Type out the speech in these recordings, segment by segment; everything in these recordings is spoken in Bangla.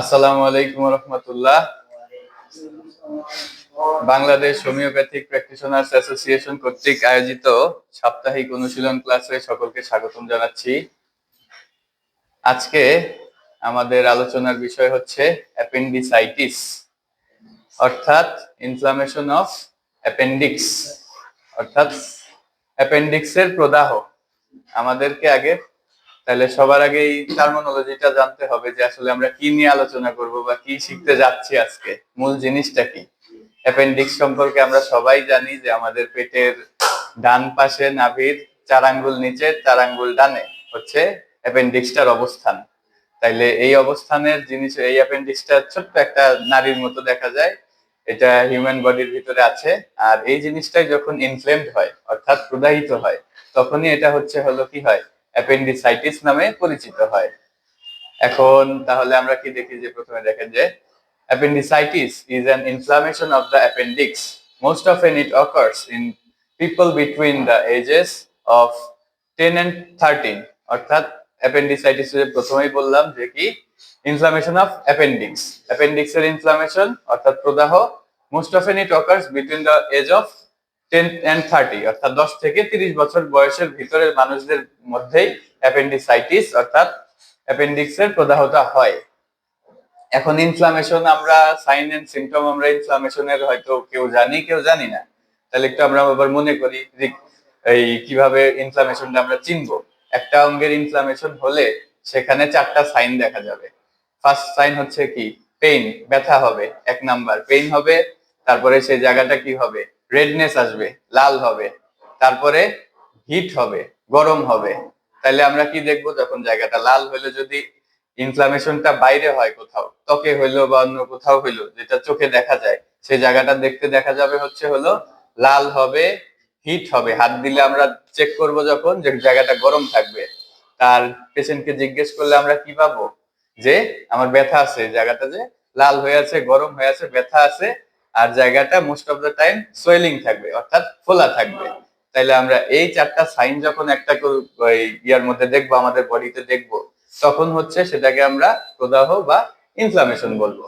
আসসালামু আলাইকুম রহমতুল্লাহ। বাংলাদেশ হোমিওপ্যাথিক প্র্যাকটিশনার্স অ্যাসোসিয়েশন কর্তৃক আয়োজিত সাপ্তাহিক অনুশীলন ক্লাসে সকলকে স্বাগতম জানাচ্ছি। আজকে আমাদের আলোচনার বিষয় হচ্ছে অ্যাপেন্ডিসাইটিস, অর্থাৎ ইনফ্লামেশন অফ অ্যাপেন্ডিক্স অর্থাৎ অ্যাপেন্ডিক্সের প্রদাহ। আমাদেরকে আগে তাহলে সবার আগে এই টার্মোনোলজিটা জানতে হবে যে আসলে আমরা কি নিয়ে আলোচনা করব বা কি শিখতে যাচ্ছি আজকে, মূল জিনিসটা কি? অ্যাপেন্ডিক্স সম্পর্কে আমরা সবাই জানি যে আমাদের পেটের ডান পাশে নাভির চার আঙ্গুল নিচে চার আঙ্গুল ডানে হচ্ছে অ্যাপেন্ডিক্সটার অবস্থান। তাইলে এই অবস্থানের জিনিস, এই অ্যাপেন্ডিক্সটা ছোট্ট একটা নারীর মতো দেখা যায়, এটা হিউম্যান বডির ভিতরে আছে, আর এই জিনিসটাই যখন ইনফ্লেমড হয়, অর্থাৎ প্রদাহিত হয়, তখনই এটা হচ্ছে হলো কি হয়? অ্যাপেন্ডিসাইটিস নামে পরিচিত হয়। এখন তাহলে আমরা কি দেখি যে প্রথমে দেখেন যে appendicitis is an inflammation of the appendix. Most often it occurs in people between the ages of 10 and 13 অর্থাৎ appendicitis এর প্রথমেই বললাম যে কি? ইনফ্লামেশন অফ অ্যাপেন্ডিক্স অ্যাপেন্ডিক্স এর ইনফ্লামেশন অর্থাৎ প্রদাহ most often it occurs between the age of অর্থাৎ দশ থেকে তিরিশ বছর বয়সের ভিতরের মানুষদের মধ্যেই অ্যাপেন্ডিসাইটিস অর্থাৎ অ্যাপেন্ডিক্সের প্রদাহতা হয়। এখন ইনফ্লামেশন আমরা সাইন এন্ড সিমটম আমরা ইনফ্লামেশনের হয়তো কেউ জানি কেউ জানি না। তাহলে একটু আমরা আবার মনে করি এই কীভাবে ইনফ্লামেশনটা আমরা চিনবো। একটা অঙ্গের ইনফ্লামেশন হলে সেখানে চারটা সাইন দেখা যাবে। ফার্স্ট সাইন হচ্ছে কি? পেইন ব্যথা হবে, এক নাম্বার পেইন হবে, তারপরে সেই জায়গাটা কি হবে? রেডনেস আসবে, লাল হবে, তারপরে হিট হবে, গরম হবে। তাহলে আমরা কি দেখব যখন জায়গাটা লাল হলে যদি ইনফ্লামেশনটা বাইরে হয় কোথাও, ত্বকে হইল বা অন্য কোথাও হইল, যেটা চোখে দেখা যায়, সেই জায়গাটা দেখতে দেখা যাবে হচ্ছে হলো লাল হবে হিট হবে। হাত দিলে আমরা চেক করব যখন যে জায়গাটা গরম থাকবে। তার পেশেন্টকে জিজ্ঞেস করলে আমরা কি পাবো? যে, আমার ব্যথা আছে, জায়গাটা যে লাল হয়ে আছে, গরম হয়ে আছে, ব্যথা আছে আর জায়গাটা most of the time swelling থাকবে, অর্থাৎ ফোলা থাকবে। তাইলে আমরা এই চারটা সাইন যখন একটা ইয়ার মধ্যে দেখব, আমাদের বডিতে দেখব, তখন হচ্ছে সেটাকে আমরা প্রদাহ বা ইনফ্লামেশন বলব।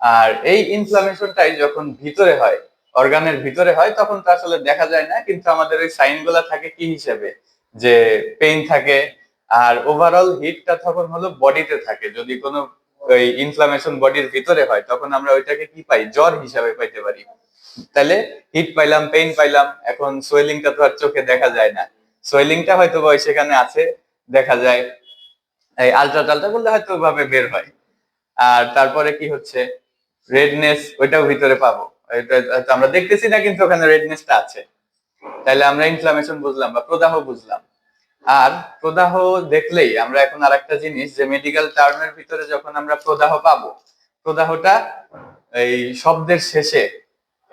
আর এই ইনফ্লামেশনটাই যখন ভিতরে হয়, অর্গানের ভিতরে হয়, তখন তো আসলে দেখা যায় না, কিন্তু আমাদের ওই সাইনগুলা থাকে কি হিসেবে? যে পেইন থাকে, আর ওভারঅল হিটটা তখন হলো বডিতে থাকে। যদি কোনো ওই ইনফ্লামেশন বডির ভিতরে হয়, তখন আমরা ওইটাকে কি পাই? জ্বর হিসাবে পাইতে পারি। তাহলে হিট পাইলাম পেইন পাইলাম, এখন সোয়েলিংটা তো আর চোখে দেখা যায় না। সোয়েলিংটা হয়তো সেখানে আছে, দেখা যায়। এই আলট্রা করলে হয়তো ওইভাবে বের হয়। আর তারপরে কি হচ্ছে? রেডনেস ওইটাও ভিতরে পাবো। আমরা দেখতেছি না, কিন্তু ওখানে রেডনেসটা আছে। তাহলে আমরা ইনফ্লামেশন বুঝলাম বা প্রদাহ বুঝলাম। আর প্রদাহ দেখলেই আমরা এখন আর একটা জিনিস যে মেডিকেল টার্মের ভিতরে যখন আমরা প্রদাহ পাবো, প্রদাহটা এই শব্দের শেষে,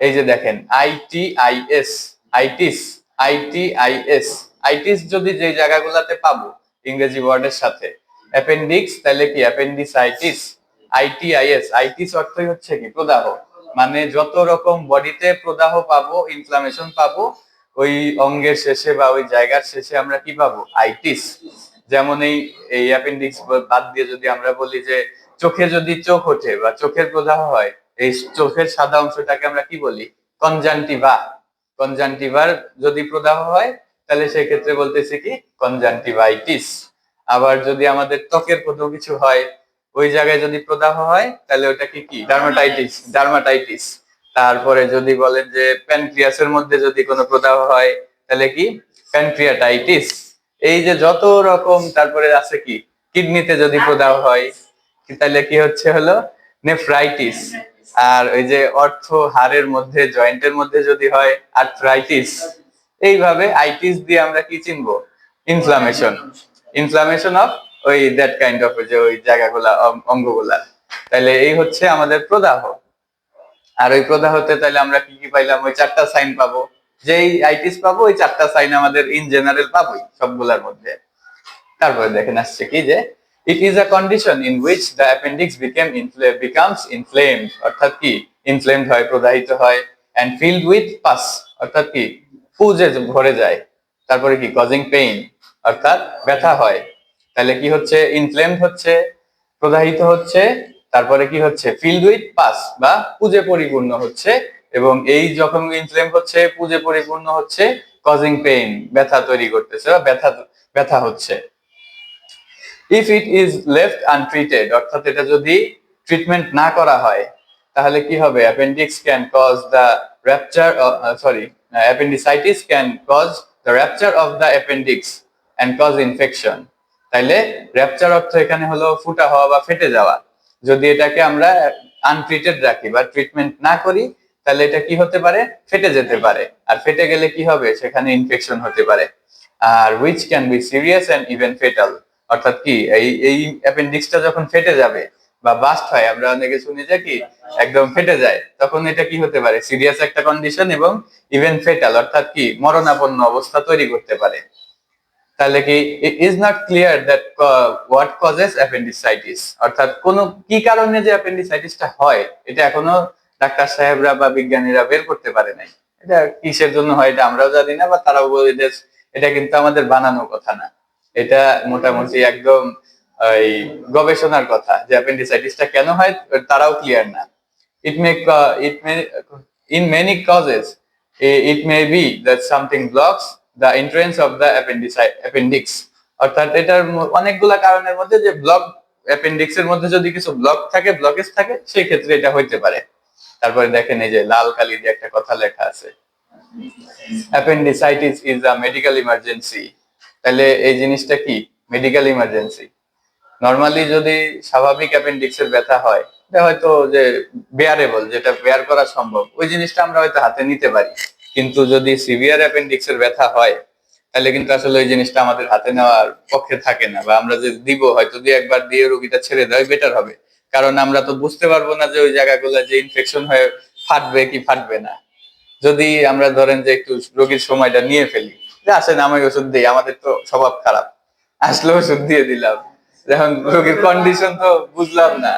এই যে দেখেন I T I S itis I T I S itis যদি যে জায়গাগুলোতে পাবো, ইংরেজি ওয়ার্ডের সাথে অ্যাপেন্ডিক্স তাহলে কি? অ্যাপেন্ডিসাইটিস আইটি আইটিআইএস আইটিস অর্থই হচ্ছে কি? প্রদাহ। মানে যত রকম বডিতে প্রদাহ পাবো ইনফ্লামেশন পাবো ওই অঙ্গের শেষে বা ওই জায়গার শেষে আমরা কি পাবো? আইটিস। যেমন এই এই অ্যাপেন্ডিক্স বাদ দিয়ে যদি আমরা বলি যে, চোখে যদি চোখ ওঠে বা চোখের প্রদাহ হয়, এই চোখের সাদা অংশটাকে আমরা কি বলি? কনজান্টিভা কনজান্টিভার যদি প্রদাহ হয়, তাহলে সেক্ষেত্রে বলতেছি কি? কনজান্টিভাইটিস আবার যদি আমাদের ত্বকের কোথাও কিছু হয়, ওই জায়গায় যদি প্রদাহ হয়, তাহলে ওটা কি? কি ডার্মাটাইটিস ডার্মাটাইটিস তারপরে যদি বলেন যে প্যানক্রিয়াসের মধ্যে যদি কোনো প্রদাহ হয়, তাহলে কি? প্যানক্রিয়াটাইটিস এই যে যত রকম, তারপরে আছে কি? কিডনিতে যদি প্রদাহ হয়, তাহলে কি হচ্ছে হলো? নেফ্রাইটিস আর ওই যে অর্থ হাড়ের মধ্যে, জয়েন্টের মধ্যে যদি হয় আর্থ্রাইটিস এইভাবে আইটিস দিয়ে আমরা কি চিনবো? ইনফ্লামেশন ইনফ্লামেশন অফ ওই দ্যাট কাইন্ড অফ যে ওই জায়গাগুলা, অঙ্গগুলা। তাহলে এই হচ্ছে আমাদের প্রদাহ। আর ওই প্রদাহতে তাহলে আমরা কি কি পাইলাম? ওই চারটা সাইন পাবো। যেই আইটিস পাবো, ওই চারটা সাইন আমাদের ইন জেনারেল পাবোই সবগুলার মধ্যে। তারপরে দেখেন আসছে কি যে it is a condition in which the appendix became becomes inflamed অর্থাৎ কি? ইনফ্লেমড হয়, প্রদাহিত হয় অ্যান্ড ফিল্ড উইথ পাস অর্থাৎ কি? পুজে ভরে যায়। তারপরে কি? কজিং পেইন অর্থাৎ ব্যথা হয়। তাহলে কি হচ্ছে? ইনফ্লেমড হচ্ছে, প্রদাহিত হচ্ছে তারপরে কি হচ্ছে? ফিল্ড উইথ পাস বা পুজে পরিপূর্ণ হচ্ছে এবং এই যখন ইনফ্লেম হচ্ছে, পুজে পরিপূর্ণ হচ্ছে কজিং পেইন ব্যথা তৈরি করতেছে বা ব্যথা ব্যথা হচ্ছে। If it is left untreated অর্থাৎ এটা যদি ট্রিটমেন্ট না করা হয়, তাহলে কি হবে? Appendix can cause the rupture sorry appendicitis can cause the rupture of the appendix and cause infection তাইলে র্যাপচার অর্থ এখানে হলো ফুটা হওয়া বা ফেটে যাওয়া। যদি এটাকে আমরা আনট্রিটেড রাখি বা ট্রিটমেন্ট না করি, তাহলে এটা কি হতে পারে? ফেটে যেতে পারে। আর ফেটে গেলে কি হবে? সেখানে ইনফেকশন হতে পারে। আর which can be serious and even fatal অর্থাৎ কি, এই এই অ্যাপেন্ডিক্সটা যখন ফেটে যাবে বা বাস্ট হয়, আমরা অনেকে শুনি যে কি, একদম ফেটে যায়, তখন এটা কি হতে পারে? সিরিয়াস একটা কন্ডিশন এবং ইভেন ফেটাল অর্থাৎ কি, মরণাপন্ন অবস্থা তৈরি করতে পারে। তাহলে কি is not clear that what causes appendicitis অর্থাৎ কোন, কি কারণে যে অ্যাপেন্ডিসাইটিসটা হয়, এটা এখনও ডাক্তার সাহেবরা বা বিজ্ঞানীরা বের করতে পারে নাই। এটা কিসের জন্য হয় এটা আমরাও জানি না, বা তারাও এটা কিন্তু আমাদের বানানো কথা না। এটা মোটামুটি একদম এই গবেষণার কথা যে অ্যাপেন্ডিসাইটিসটা কেন হয়, তারাও ক্লিয়ার না। It may it may in many causes it may be that something blocks the entrance of the appendix অর্থাৎ এটার অনেকগুলা কারণের মধ্যে যে ব্লক অ্যাপেন্ডিক্স এর মধ্যে যদি কিছু ব্লক থাকে ব্লকেজ থাকে সেই ক্ষেত্রে এটা হইতে পারে। তারপরে দেখেন এই যে লাল কালি দিয়ে একটা কথা লেখা আছে। Appendicitis is a medical emergency তাহলে এই জিনিসটা কি? মেডিকেল ইমার্জেন্সি নর্মালি যদি স্বাভাবিক অ্যাপেন্ডিক্স এর ব্যথা হয়, এটা হয়তো যে বেয়ারেবল যেটা বেয়ার করা সম্ভব, ওই জিনিসটা আমরা হয়তো হাতে নিতে পারি। কিন্তু যদি সিভিয়ার অ্যাপেন্ডিক্স এর ব্যথা হয়, তাহলে কিন্তু আসলে ওই জিনিসটা আমাদের হাতে নেওয়ার পক্ষে থাকে না বা আমরা যে দিব, হয়তো দিয়ে একবার দিয়ে রোগীটা ছেড়ে দেওয়া বেটার হবে। কারণ আমরা তো বুঝতে পারব না যে ওই জায়গাগুলো যে ইনফেকশন হয়ে ফাটবে কি ফাটবে না। যদি আমরা ধরেন যে একটু রোগীর সময়টা নিয়ে ফেলি, যে আসেন আমি ওষুধ দিই, আমাদের তো স্বভাব খারাপ। আসলে ওষুধ দিয়ে দিলাম। এখন রোগীর কন্ডিশন তো বুঝলাম না।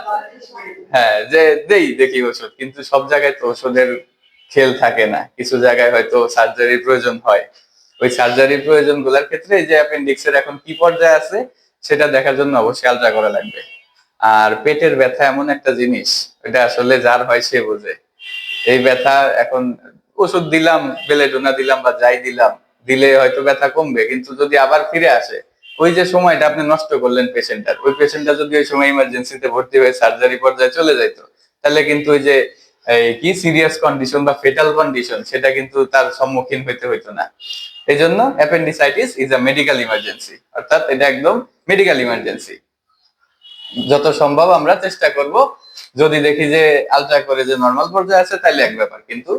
হ্যাঁ যে দেই দেখি ওষুধ, কিন্তু সব জায়গায় তো ওষুধের খেল থাকে না। কিছু জায়গায় হয়তো সার্জারির প্রয়োজন হয়। ওই সার্জারির প্রয়োজনগুলার ক্ষেত্রে এই যে অ্যাপেন্ডিক্স এর এখন কি পর্যায়ে আছে, সেটা দেখার জন্য অবশ্যই আলট্রা করা লাগবে। আর পেটের ব্যথা এমন একটা জিনিস এটা আসলে যার হয় সে বোঝে। এই ব্যথা এখন ওষুধ দিলাম বেলেডোনা দিলাম বা যাই দিলাম, দিলে হয়তো ব্যথা কমবে। কিন্তু যদি আবার ফিরে আসে, ওই যে সময়টা আপনি নষ্ট করলেন পেশেন্টটার ওই পেশেন্টটা যদি ওই সময় ইমার্জেন্সিতে ভর্তি হয়ে সার্জারি পর্যায়ে চলে যাইতো, তাহলে কিন্তু ওই যে এই কি সিরিয়াস কন্ডিশন বা ফেটাল কন্ডিশন সেটা কিন্তু তার সম্মুখীন হইতে হইতো না। এই জন্য appendicitis is a medical emergency অর্থাৎ এটা একদম মেডিকেল ইমার্জেন্সি যত সম্ভব আমরা চেষ্টা করব, যদি দেখি যে আলট্রা করে যে নর্মাল পর্যায়ে আছে তাহলে এক ব্যাপার, কিন্তু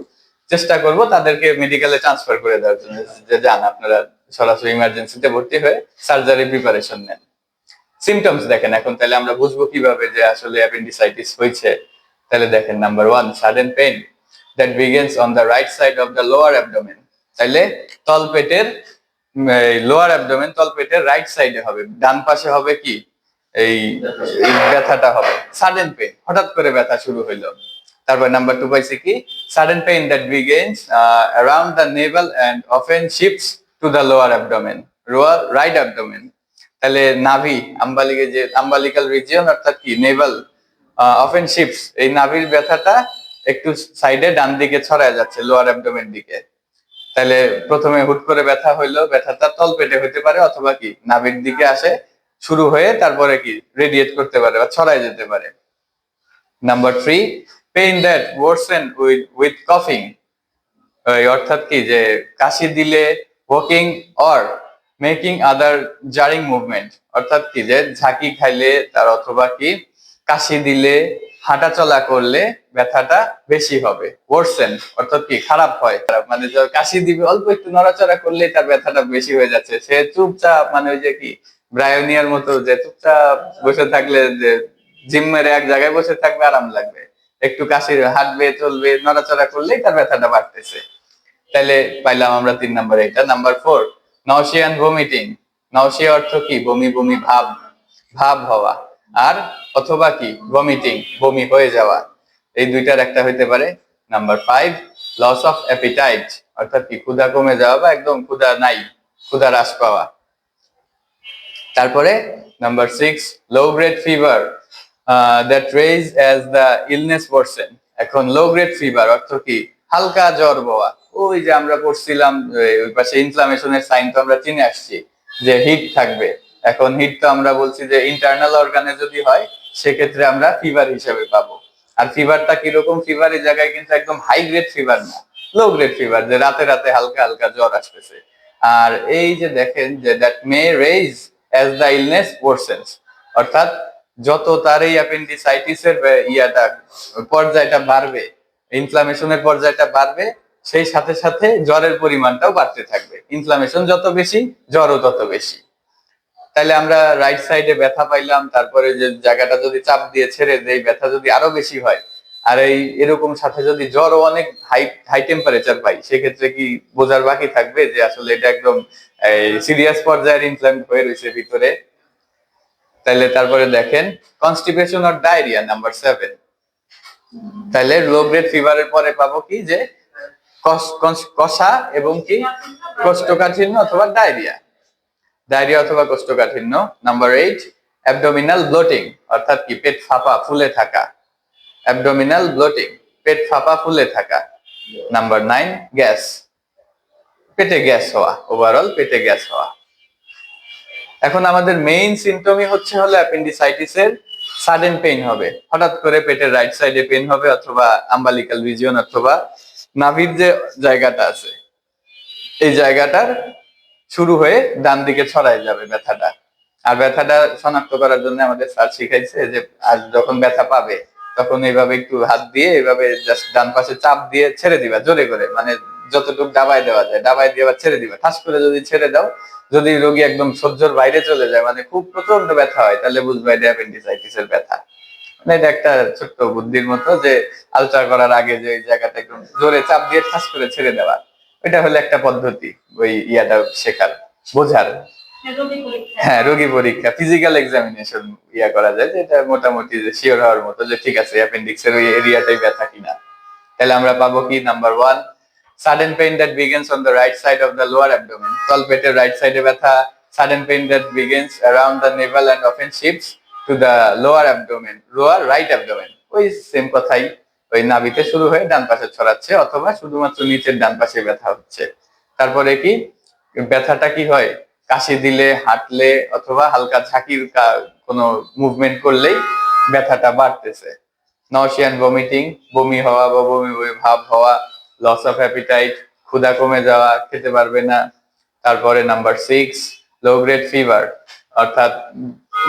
চেষ্টা করব তাদেরকে মেডিকেলে ট্রান্সফার করে দেওয়ার জন্য। যে যান, আপনারা সরাসরি ইমার্জেন্সিতে ভর্তি হয়ে সার্জারি প্রিপারেশন নেন। সিমটমস দেখেন, এখন তাহলে আমরা বুঝব কীভাবে যে আসলে অ্যাপেন্ডিসাইটিস হয়েছে তাহলে দেখেন number one sudden pain that begins on the right side of the lower abdomen তাইলে তলপেটের লোয়ার অ্যাবডোমেন তলপেটের রাইট সাইডে হবে। ডান পাশে হবে কি? এই ব্যথাটা হবে। সাডেন পেইন হঠাৎ করে ব্যথা শুরু হইল। তারপর নাম্বার টু পাইছি কি? Sudden pain that begins around the navel and often shifts to the lower abdomen lower right abdomen তাহলে নাভি, আম্বালিকে যে, আম্বালিকাল রিজিয়ন অর্থাৎ কি? নেভাল অফেন শিপস এই নাভির ব্যথাটা একটু সাইডে ডান দিকে ছড়ায় যাচ্ছে লোয়ার অ্যাবডোমেন দিকে। তাহলে প্রথমে হুট করে ব্যথা হইল, ব্যথাটা তল পেটে হতে পারে অথবা কি, নাভির দিকে আসে, শুরু হয়ে তারপরে কি রেডিয়েট করতে পারে বা ছড়ায় যেতে পারে। Number three pain that worsen with with কফিং অর্থাৎ কি, যে কাশি দিলে walking or making other jarring movement অর্থাৎ কি, যে ঝাঁকি খাইলে তার অথবা কি কাশি দিলে হাঁটা চলা করলে ব্যথাটা বেশি হবে। ওয়ার্সেন অর্থাৎ কি খারাপ হয়। মানে কাশি দিবে, অল্প একটু নড়াচড়া করলে তার ব্যথাটা বেশি হয়ে যাচ্ছে। সে চুপচাপ মানে ওই যে কি, ব্রায়োনিয়ার মতো যে চুপচাপ বসে থাকলে যে জিম মেরে এক জায়গায় বসে থাকবে, আরাম লাগবে। একটু কাশি হাঁটবে, চলবে, নড়াচড়া করলেই তার ব্যথাটা বাড়তেছে। তাহলে পাইলাম আমরা তিন নাম্বার এটা। Number four nausea and vomiting nausea অর্থ কি? বমি বমি, ভাব। ভাব হওয়া। আর অথবা কি? ভমিটিং বমি হয়ে যাওয়া। এই দুইটার একটা হইতে পারে। Number five loss of appetite অর্থাৎ কি ক্ষুধা কমে যাওয়া বা একদম ক্ষুধা নাই, ক্ষুধা হ্রাস পাওয়া। তারপরে number six low grade fever that rise as the illness person এখন লো গ্রেড ফিভার অর্থ কি? হালকা জ্বর বওয়া ওই যে আমরা পড়ছিলাম, ওই পাশে ইনফ্লামেশনের সাইন তো আমরা চিনে আসছি যে হিট থাকবে। এখন হিট তো আমরা বলছি যে ইন্টারনাল অর্গানে যদি হয় সেক্ষেত্রে আমরা ফিভার হিসেবে পাবো। আর ফিভারটা কীরকম? ফিভার এই জায়গায় কিন্তু একদম হাই গ্রেড ফিভার না লো গ্রেড ফিভার যে রাতে রাতে হালকা হালকা জ্বর আসতেছে। আর এই যে দেখেন যে that may rise as the illness progresses অর্থাৎ যত তার এই অ্যাপেন্ডিসাইটিসের ইয়াটা, পর্যায়টা বাড়বে ইনফ্লামেশনের পর্যায়টা বাড়বে, সেই সাথে সাথে জ্বরের পরিমাণটাও বাড়তে থাকবে। ইনফ্লামেশন যত বেশি, জ্বরও তত বেশি। তাহলে আমরা রাইট সাইডে ব্যথা পাইলাম, তারপরে যে জায়গাটা যদি চাপ দিয়ে ছেড়ে দেয় ব্যথা যদি আরও বেশি হয়, আর এই এরকম সাথে যদি জ্বরও অনেক হাই হাই টেম্পারেচার পাই, সেক্ষেত্রে কি বোঝার বাকি থাকবে যে আসলে এটা একদম সিরিয়াস পর্যায়ের ইনফ্লাম হয়ে রয়েছে ভিতরে? তাহলে তারপরে দেখেন constipation or diarrhoea number seven তাহলে লো গ্রেড ফিভারের পরে পাবো কি যে, কষা এবং কি, কোষ্ঠকাঠিন্য অথবা ডায়রিয়া ডায়রিয়া অথবা কোষ্ঠকাঠিন্য। নাম্বার এইট অ্যাবডোমিনাল ব্লোটিং অর্থাৎ কি, পেট ফাঁপা, ফুলে থাকা। অ্যাবডোমিনাল ব্লোটিং পেট ফাঁপা, ফুলে থাকা। নাম্বার নাইন গ্যাস পেটে গ্যাস হওয়া ওভারঅল পেটে গ্যাস হওয়া। এখন আমাদের মেইন সিমটমই হচ্ছে হলো অ্যাপেন্ডিসাইটিসের সাডেন পেইন হবে। হঠাৎ করে পেটের রাইট সাইডে পেইন হবে অথবা আম্বালিকাল রিজিয়ন অথবা নাভির যে জায়গাটা আছে, এই জায়গাটার শুরু হয়ে ডান দিকে ছড়াই যাবে ব্যথাটা। আর ব্যথাটা শনাক্ত করার জন্য আমাদের স্যার শিখাইছে যে আর যখন ব্যথা পাবে, তখন এইভাবে একটু হাত দিয়ে এইভাবে জাস্ট ডান পাশে চাপ দিয়ে ছেড়ে দিবা, জোরে করে। মানে যতটুকু ডাবায় দেওয়া যায় ডাবায় দিয়ে আবার ছেড়ে দিবা। ঠাস করে যদি ছেড়ে দাও, যদি রোগী একদম সহ্যর বাইরে চলে যায় মানে খুব প্রচণ্ড ব্যথা হয়, তাহলে বুঝবা এটা অ্যাপেন্ডিসাইটিসের ব্যথা। মানে এটা একটা ছোট্ট বুদ্ধির মতো যে, আলট্রা করার আগে যে ওই জায়গাটা একদম জোরে চাপ দিয়ে ঠাস করে ছেড়ে দেওয়া। এটা হলো একটা পদ্ধতি ওই ইয়াটা শেখার বোঝার। হ্যাঁ রোগী পরীক্ষা। ফিজিক্যাল এক্সামিনেশন ইয়া করা যায় যে এটা মোটামুটি যে শিওর হওয়ার মতো যে ঠিক আছে অ্যাপেন্ডিক্সের ওই এরিয়াটাই ব্যথা কিনা। তাহলে আমরা পাবো কি? Number one sudden pain that begins on the right side of the lower abdomen তলপেটের right সাইডে ব্যথা sudden pain that begins around the navel and often shifts to the lower abdomen lower right abdomen ওই সেম কথাই। ওই নাভিতে শুরু হয়ে ডান পাশে ছড়াচ্ছে, অথবা শুধুমাত্র নিচের ডান পাশে ব্যথা হচ্ছে। তারপরে কি? ব্যথাটা কি হয়? কাশি দিলে হাঁটলে অথবা হালকা ঝাঁকির কোনো মুভমেন্ট করলেই ব্যথাটা বাড়তেছে। নশিয়ান ভমিটিং বমি হওয়া বা বমি বমি ভাব হওয়া লস অফ অ্যাপিটাইট ক্ষুধা কমে যাওয়া, খেতে পারবে না। তারপরে number six low grade fever অর্থাৎ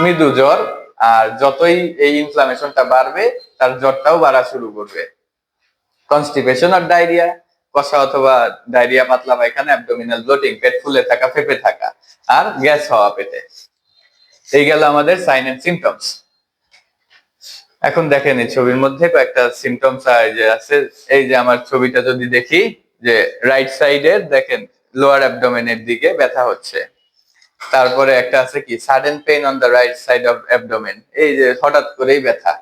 মৃদু জ্বর আর যতই এই ইনফ্লামেশনটা বাড়বে, তার জ্বরটাও বাড়া শুরু করবে। কনস্টিপেশন আর ডায়রিয়া কষা অথবা ডায়রিয়া পাতলা পায়খানা অ্যাবডোমিনাল ব্লোটিং পেট ফুলে থাকা, ফেপে থাকা, আর গ্যাস হওয়া পেটে। এই গেল আমাদের সাইন এন্ড সিমটমস এখন দেখেন, এই ছবির মধ্যে কয়েকটা সিমটমস যে আছে, এই যে আমার ছবিটা যদি দেখি, যে রাইট সাইডের দেখেন লোয়ার অ্যাবডোমেনের দিকে ব্যথা হচ্ছে। তারপরে একটা আছে কি sudden pain on the right side of abdomen এই যে হঠাৎ করেই ব্যথা।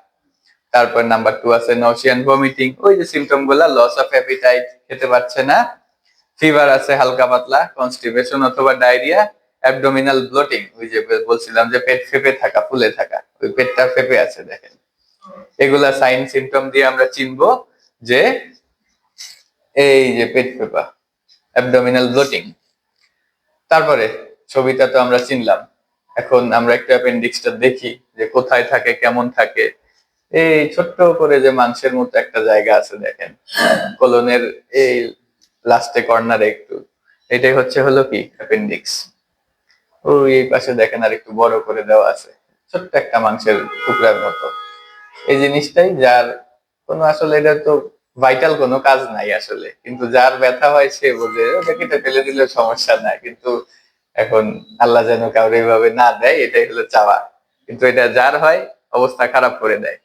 তারপর নাম্বার টু আছে নশিয়ান ভমিটিং ওই যে সিমটমগুলা লস অফ অ্যাপিটাইট খেতে পারছে না। ফিভার আছে, হালকা পাতলা কনস্টিপেশন অথবা ডায়রিয়া অ্যাবডোমিনাল ব্লোটিং ওই যে বলছিলাম যে পেট ফেপে থাকা, ফুলে থাকা। ওই পেটটা ফেপে আছে, দেখেন। এগুলা সাইন সিমটম দিয়ে আমরা চিনবো যে এই যে পেট ফেপা অ্যাবডোমিনাল ব্লোটিং তারপরে ছবিটা তো আমরা চিনলাম। এখন আমরা একটু অ্যাপেন্ডিক্সটা দেখি যে কোথায় থাকে, কেমন থাকে। এই ছোট্ট করে যে মাংসের মতো একটা জায়গা আছে দেখেন। কোলনের এই লাস্টে কর্নারে একটু। এটাই হচ্ছে হলো কি অ্যাপেন্ডিক্স ওই এই পাশে দেখেন আর একটু বড় করে দেওয়া আছে। ছোট্ট একটা মাংসের টুকরার মতো। এই জিনিসটাই যার কোনো আসলে এটা তো ভাইটাল কোনো কাজ নাই আসলে। কিন্তু যার ব্যথা হয় সে বোঝে, ওটা কেটে ফেলে দিলে সমস্যা নাই। কিন্তু এখন আল্লাহ যেন কাউরে এইভাবে না দেয়, এটাই হলো চাওয়া। কিন্তু এটা যার হয়, অবস্থা খারাপ করে দেয়।